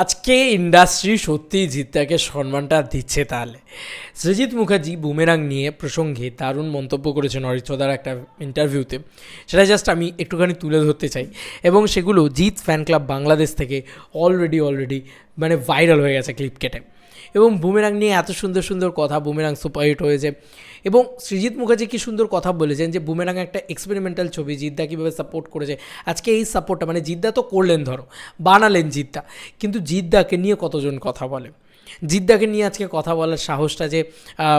আজকে ইন্ডাস্ট্রি সত্যিই জিতটাকে সম্মানটা দিচ্ছে তাহলে। সৃজিৎ মুখার্জি বুমেরাং নিয়ে প্রসঙ্গে দারুণ মন্তব্য করেছেন অরিত্রদার একটা ইন্টারভিউতে সেটা জাস্ট আমি একটুখানি তুলে ধরতে চাই। এবং সেগুলো জিৎ ফ্যান ক্লাব বাংলাদেশ থেকে অলরেডি অলরেডি মানে ভাইরাল হয়ে গেছে ক্লিপ কেটে। এবং বুমেরাং নিয়ে এত সুন্দর সুন্দর কথা, বুমেরাং সুপারহিট হয়েছে। এবং সৃজিৎ মুখার্জি কি সুন্দর কথা বলেছেন যে বুমেরাং একটা এক্সপেরিমেন্টাল ছবি, জিদ্দা কীভাবে সাপোর্ট করেছে। আজকে এই সাপোর্টটা মানে জিদ্দা তো করলেন ধরো, বানালেন জিদ্দা। কিন্তু জিদ্দাকে নিয়ে কতজন কথা বলে? জিদ্দাকে নিয়ে আজকে কথা বলার সাহসটা যে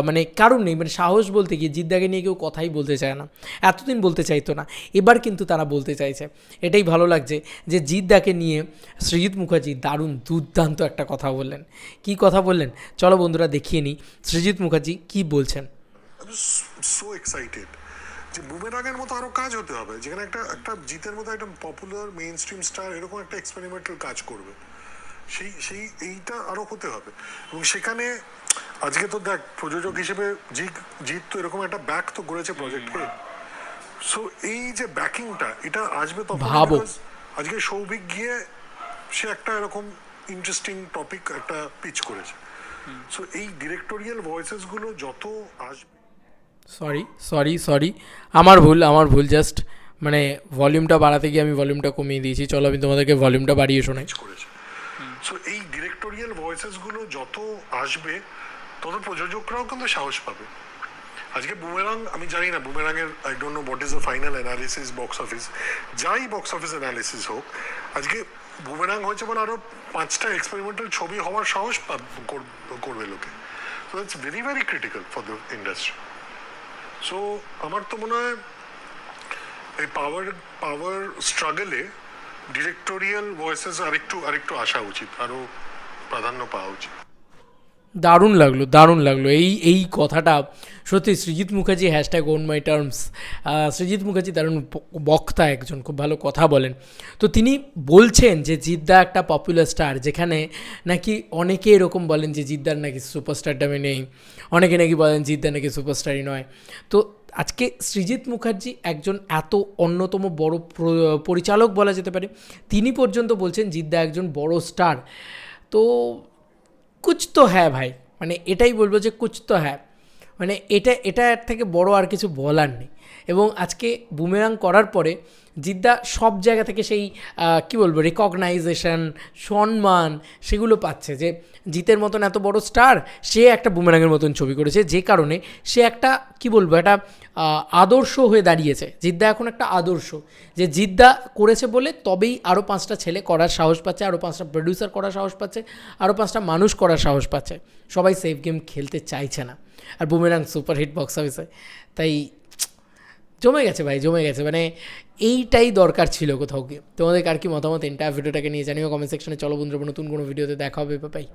মানে কারণ নেই মানে সাহস বলতে গিয়ে জিদ্দাকে নিয়ে কেউ কথাই বলতে চায় না। এতদিন বলতে চাইতো না, এবার কিন্তু তারা বলতে চাইছে। এটাই ভালো লাগছে যে জিদ্দাকে নিয়ে সৃজিৎ মুখার্জি দারুণ দুর্দান্ত একটা কথা বললেন। কি কথা বললেন? চলো বন্ধুরা দেখিয়ে নিই সৃজিৎ মুখার্জি কি বলছেন। এক্সাইটেড যে বুমেরাঙের মতো আরও কাজ হতে হবে, যেখানে একটা একটা জিতের মতো একটা পপুলার মেইন স্ট্রিম স্টার এরকম একটা এক্সপেরিমেন্টাল কাজ করবে। সেই সেই এইটা আরও হতে হবে। এবং সেখানে আজকে তো দেখ প্রযোজক হিসেবে জিৎ জিৎ তো এরকম একটা ব্যাক তো করেছে প্রজেক্টকে সো এই যে ব্যাকিংটা এটা আসবে তখন ভাবো। আজকে সৌভিক গিয়ে সে একটা এরকম ইন্টারেস্টিং টপিক একটা পিচ করেছে। সো এই ডিরেক্টোরিয়াল ভয়েসেসগুলো যত আসবে সরি সরি সরি আমার ভুল আমার ভুল। জাস্ট মানে ভলিউমটা বাড়াতে গিয়ে আমি ভলিউমটা কমিয়ে দিয়েছি। চলো আমি তোমাদেরকে ভলিউমটা বাড়িয়ে শোনাই। করেছে। সো এই ডিরেক্টোরিয়াল ভয়েসেসগুলো যত আসবে, তত প্রযোজকরাও কিন্তু সাহস পাবে। আজকে বুমেরাং আমি জানি না বুমেরাং এর I don't know what is the final analysis box office যাই বক্স অফিস অ্যানালিসিস হোক, আজকে বুমেরাং হয়েছে বলে আরও পাঁচটা এক্সপেরিমেন্টাল ছবি হওয়ার সাহস করবে লোকে। So it's very very critical for the industry so আমার তো মনে হয়, এই পাওয়ার পাওয়ার স্ট্রাগলে ডিরেক্টোরিয়াল ভয়েসেস আরেকটু আরেকটু আসা উচিত, আরও প্রাধান্য পাওয়া উচিত। দারুণ লাগল দারুণ লাগল। এই এই কথাটা সত্যি Srijit Mukherjee hashtag on my terms Srijit Mukherjee দারুণ বক্তা একজন, খুব ভালো কথা বলেন। তো তিনি বলছেন যে জিদ্দা একটা পপুলার স্টার যেখানে নাকি অনেকে এরকম বলেন যে জিদ্দার নাকি সুপারস্টারডামে নেই, অনেকে নাকি বলেন জিদ্দা নাকি সুপারস্টারই নয়। তো আজকে সৃজিৎ মুখার্জি একজন এত অন্যতম বড় পরিচালক বলা যেতে পারে। তিনি পর্যন্ত বলছেন, জিদ্দা একজন বড় স্টার। তো কুচ তো হ্যাঁ ভাই মানে এটাই বলব যে কুচ তো হ্যাঁ মানে এটা এটা থেকে বড় আর কিছু বলার নেই। এবং আজকে বুমেরাং করার পরে জিদ্দা সব জায়গা থেকে সেই কি বলব রেকগনাইজেশন সম্মান সেগুলো পাচ্ছে যে জিতের মতন এত বড় স্টার সে একটা বুমেরাঙের মতন ছবি করেছে। যে কারণে সে একটা, কি বলব, একটা আদর্শ হয়ে দাঁড়িয়েছে। জিদ্দা এখন একটা আদর্শ। যে জিদ্দা করেছে বলে তবেই আরও পাঁচটা ছেলে করার সাহস পাচ্ছে আরও পাঁচটা প্রডিউসার করার সাহস পাচ্ছে আরও পাঁচটা মানুষ করার সাহস পাচ্ছে। সবাই সেফ গেম খেলতে চাইছে না। আর বুমেরাং সুপারহিট বক্স অফিসে তাই জমে গেছে ভাই, জমে গেছে। মানে এইটাই দরকার ছিল কোথাও গিয়ে। তোমাদের কার কি মতামত? এন্টায়ার ভিডিওটাকে নিয়ে জানিও কমেন্ট সেকশনে চলো বন্ধুরা, নতুন কোনো ভিডিওতে দেখা হবে। বাই